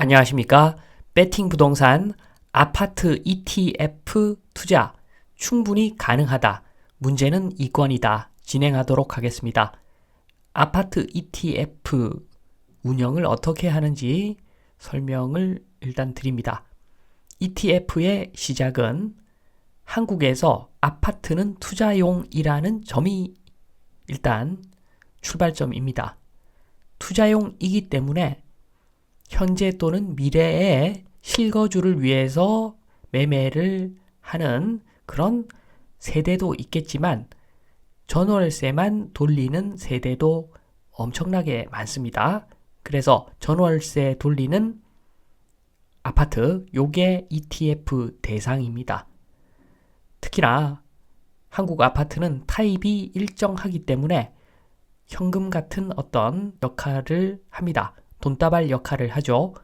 안녕하십니까. 배팅 부동산 아파트 ETF 투자 충분히 가능하다. 문제는 이권이다. 진행하도록 하겠습니다. 아파트 ETF 운영을 어떻게 하는지 설명을 일단 드립니다. ETF의 시작은 한국에서 아파트는 투자용이라는 점이 일단 출발점입니다. 투자용이기 때문에 현재 또는 미래의 실거주를 위해서 매매를 하는 그런 세대도 있겠지만 전월세만 돌리는 세대도 엄청나게 많습니다. 그래서 전월세 돌리는 아파트 요게 ETF 대상입니다. 특히나 한국 아파트는 타입이 일정하기 때문에 현금 같은 어떤 역할을 합니다. 돈다발 역할을 하죠.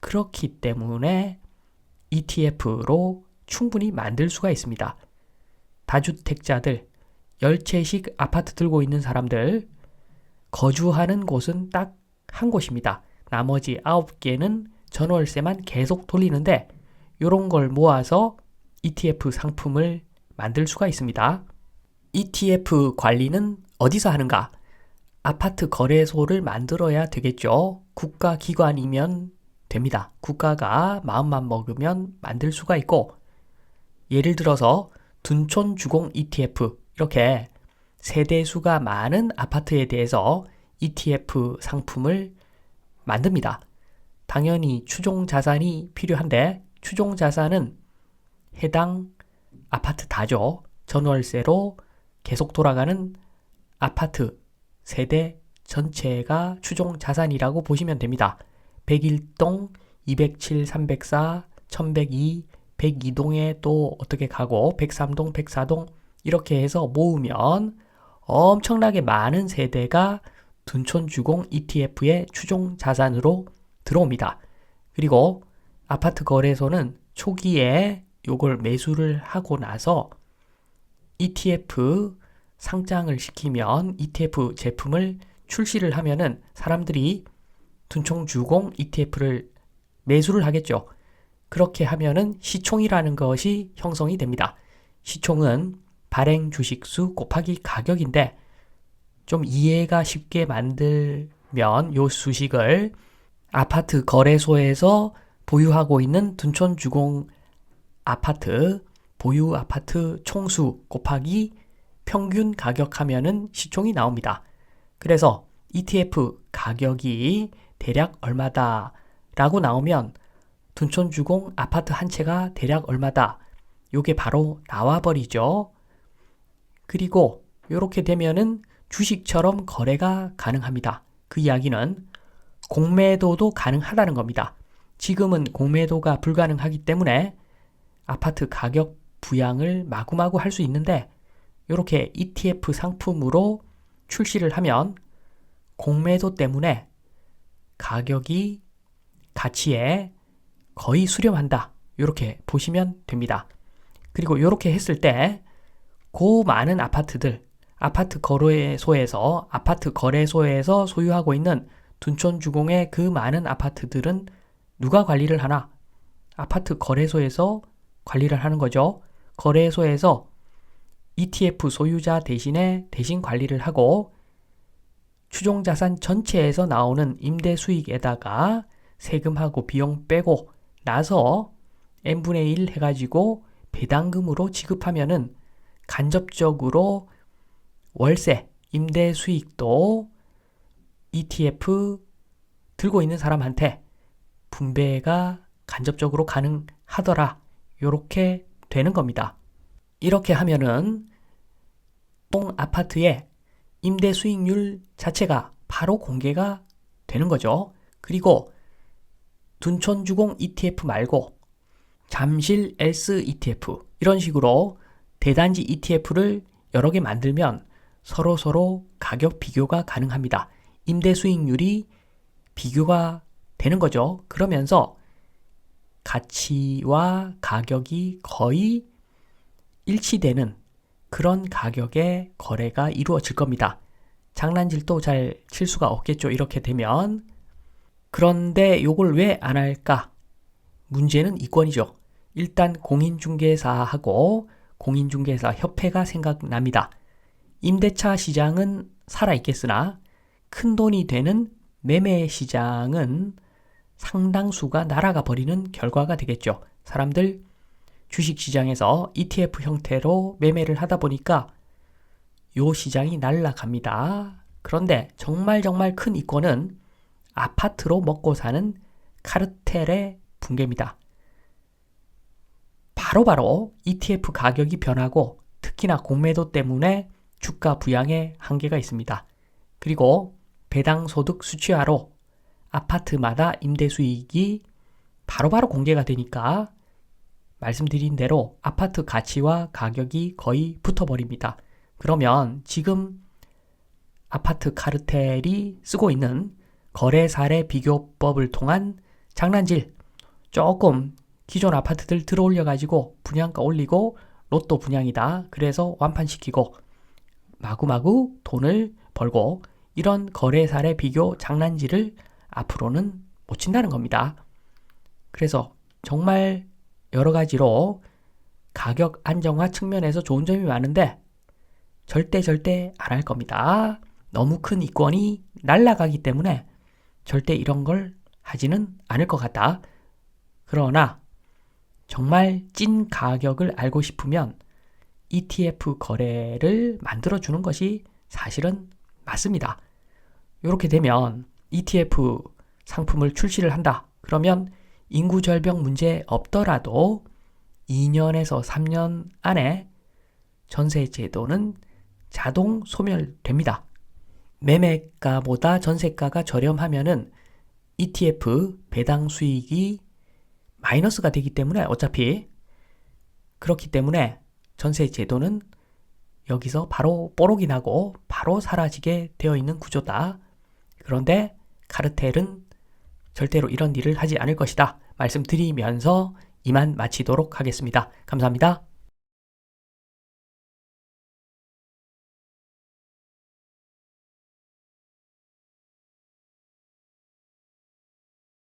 그렇기 때문에 ETF로 충분히 만들 수가 있습니다. 다주택자들, 열채식 아파트 들고 있는 사람들, 거주하는 곳은 딱 한 곳입니다. 나머지 9개는 전월세만 계속 돌리는데, 이런 걸 모아서 ETF 상품을 만들 수가 있습니다. ETF 관리는 어디서 하는가? 아파트 거래소를 만들어야 되겠죠. 국가 기관이면 됩니다. 국가가 마음만 먹으면 만들 수가 있고, 예를 들어서 둔촌 주공 ETF 이렇게 세대수가 많은 아파트에 대해서 ETF 상품을 만듭니다. 당연히 추종 자산이 필요한데 추종 자산은 해당 아파트 다죠. 전월세로 계속 돌아가는 아파트 세대 전체가 추종 자산이라고 보시면 됩니다. 101동, 207, 304, 1102, 102동에 또 어떻게 가고 103동, 104동 이렇게 해서 모으면 엄청나게 많은 세대가 둔촌주공 ETF의 추종 자산으로 들어옵니다. 그리고 아파트 거래소는 초기에 요걸 매수를 하고 나서 ETF 상장을 시키면 ETF 제품을 출시를 하면은 사람들이 둔총주공 ETF를 매수를 하겠죠. 그렇게 하면은 시총이라는 것이 형성이 됩니다. 시총은 발행 주식수 곱하기 가격인데 좀 이해가 쉽게 만들면 요 수식을 아파트 거래소에서 보유하고 있는 둔촌 주공 아파트 보유 아파트 총수 곱하기 평균 가격 하면은 시총이 나옵니다. 그래서 ETF 가격이 대략 얼마다 라고 나오면 둔촌주공 아파트 한 채가 대략 얼마다 요게 바로 나와버리죠. 그리고 이렇게 되면은 주식처럼 거래가 가능합니다. 그 이야기는 공매도도 가능하다는 겁니다. 지금은 공매도가 불가능하기 때문에 아파트 가격 부양을 마구마구 할 수 있는데 이렇게 ETF 상품으로 출시를 하면 공매도 때문에 가격이 가치에 거의 수렴한다. 이렇게 보시면 됩니다. 그리고 이렇게 했을 때 고 많은 아파트들, 아파트 거래소에서 아파트 거래소에서 소유하고 있는 둔촌 주공의 그 많은 아파트들은 누가 관리를 하나? 아파트 거래소에서 관리를 하는 거죠. 거래소에서 ETF 소유자 대신에 대신 관리를 하고 추종 자산 전체에서 나오는 임대 수익에다가 세금하고 비용 빼고 나서 n분의 1 해가지고 배당금으로 지급하면은 간접적으로 월세, 임대 수익도 ETF 들고 있는 사람한테 분배가 간접적으로 가능하더라. 요렇게 되는 겁니다. 이렇게 하면은 동 아파트의 임대 수익률 자체가 바로 공개가 되는 거죠. 그리고 둔촌주공 ETF 말고 잠실 S ETF 이런 식으로 대단지 ETF를 여러 개 만들면 서로 서로 가격 비교가 가능합니다. 임대 수익률이 비교가 되는 거죠. 그러면서 가치와 가격이 거의 일치되는 그런 가격의 거래가 이루어질 겁니다. 장난질도 잘 칠 수가 없겠죠. 이렇게 되면 그런데 요걸 왜 안 할까? 문제는 이권이죠. 일단 공인중개사하고 공인중개사 협회가 생각납니다. 임대차 시장은 살아있겠으나 큰 돈이 되는 매매 시장은 상당수가 날아가 버리는 결과가 되겠죠. 사람들 주식 시장에서 ETF 형태로 매매를 하다 보니까 요 시장이 날아갑니다. 그런데 정말 정말 큰 이권은 아파트로 먹고 사는 카르텔의 붕괴입니다. 바로 바로 ETF 가격이 변하고 특히나 공매도 때문에 주가 부양에 한계가 있습니다. 그리고 배당 소득 수치화로 아파트마다 임대 수익이 바로바로 공개가 되니까 말씀드린 대로 아파트 가치와 가격이 거의 붙어버립니다. 그러면 지금 아파트 카르텔이 쓰고 있는 거래 사례 비교법을 통한 장난질 조금 기존 아파트들 들어올려 가지고 분양가 올리고 로또 분양이다. 그래서 완판시키고 마구마구 돈을 벌고 이런 거래 사례 비교 장난질을 앞으로는 못 친다는 겁니다. 그래서 정말 여러 가지로 가격 안정화 측면에서 좋은 점이 많은데 절대 절대 안 할 겁니다. 너무 큰 이권이 날라가기 때문에 절대 이런 걸 하지는 않을 것 같다. 그러나 정말 찐 가격을 알고 싶으면 ETF 거래를 만들어 주는 것이 사실은 맞습니다. 이렇게 되면 ETF 상품을 출시를 한다. 그러면 인구 절벽 문제 없더라도 2년에서 3년 안에 전세 제도는 자동 소멸됩니다. 매매가보다 전세가가 저렴하면은 ETF 배당 수익이 마이너스가 되기 때문에 어차피 그렇기 때문에 전세 제도는 여기서 바로 뽀록이 나고 바로 사라지게 되어 있는 구조다. 그런데 카르텔은 절대로 이런 일을 하지 않을 것이다. 말씀드리면서 이만 마치도록 하겠습니다. 감사합니다.